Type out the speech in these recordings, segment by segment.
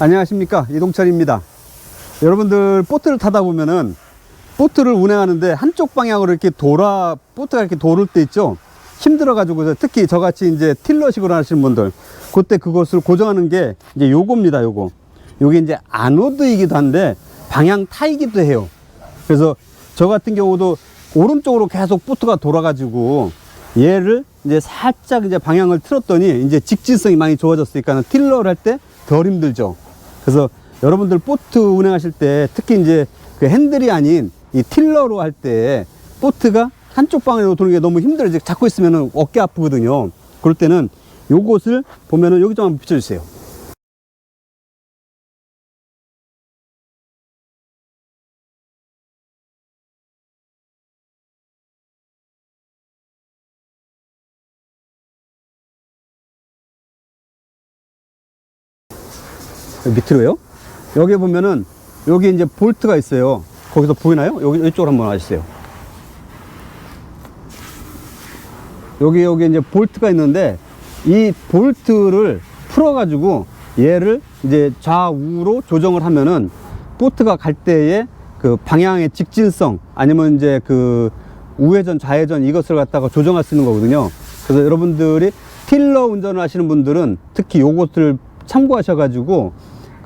안녕하십니까. 이동철입니다. 여러분들 보트를 타다 보면은 보트를 운행하는데 한쪽 방향으로 이렇게 돌아 보트가 이렇게 도를 때 있죠? 힘들어 가지고 특히 저같이 이제 틸러식으로 하시는 분들 그때 그것을 고정하는 게 이제 요겁니다 요거. 요게 이제 아노드이기도 한데 방향 타이기도 해요. 그래서 저 같은 경우도 오른쪽으로 계속 보트가 돌아 가지고 얘를 이제 살짝 이제 방향을 틀었더니 이제 직진성이 많이 좋아졌으니까 틸러를 할 때 덜 힘들죠. 그래서 여러분들 보트 운행하실 때 특히 이제 그 핸들이 아닌 이 틸러로 할 때 보트가 한쪽 방향으로 도는 게 너무 힘들어요. 잡고 있으면 어깨 아프거든요. 그럴 때는 요것을 보면은 여기 좀 한번 비춰주세요. 밑으로요. 여기 보면은 여기 이제 볼트가 있어요. 거기서 보이나요? 여기 이쪽으로 한번 와주세요. 여기 여기 이제 볼트가 있는데 이 볼트를 풀어가지고 얘를 이제 좌우로 조정을 하면은 보트가 갈 때에 그 방향의 직진성 아니면 이제 그 우회전 좌회전 이것을 갖다가 조정할 수 있는 거거든요. 그래서 여러분들이 틸러 운전을 하시는 분들은 특히 요것을 참고하셔가지고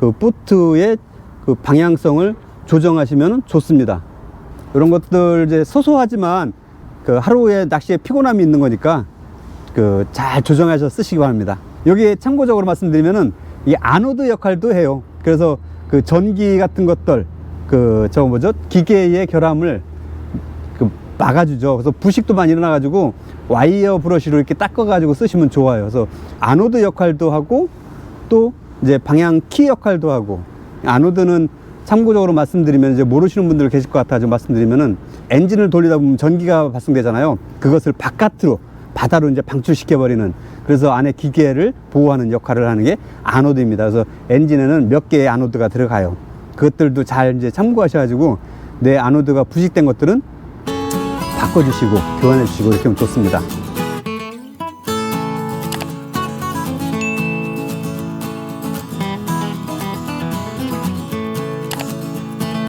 그 보트의 그 방향성을 조정하시면 좋습니다. 이런 것들 이제 소소하지만 그 하루에 낚시에 피곤함이 있는 거니까 그 잘 조정하셔서 쓰시기 바랍니다. 여기 참고적으로 말씀드리면은 이 아노드 역할도 해요. 그래서 그 전기 같은 것들 그 저 뭐죠 기계의 결함을 그 막아주죠. 그래서 부식도 많이 일어나가지고 와이어 브러쉬로 이렇게 닦아가지고 쓰시면 좋아요. 그래서 아노드 역할도 하고 또 이제 방향 키 역할도 하고 아노드는 참고적으로 말씀드리면 이제 모르시는 분들 계실 것 같아 좀 말씀드리면은 엔진을 돌리다 보면 전기가 발생되잖아요. 그것을 바깥으로 바다로 이제 방출시켜 버리는 그래서 안에 기계를 보호하는 역할을 하는 게 아노드입니다. 그래서 엔진에는 몇 개의 아노드가 들어가요. 그것들도 잘 이제 참고하셔가지고 내 아노드가 부식된 것들은 바꿔주시고 교환해 주시고 이렇게 하면 좋습니다.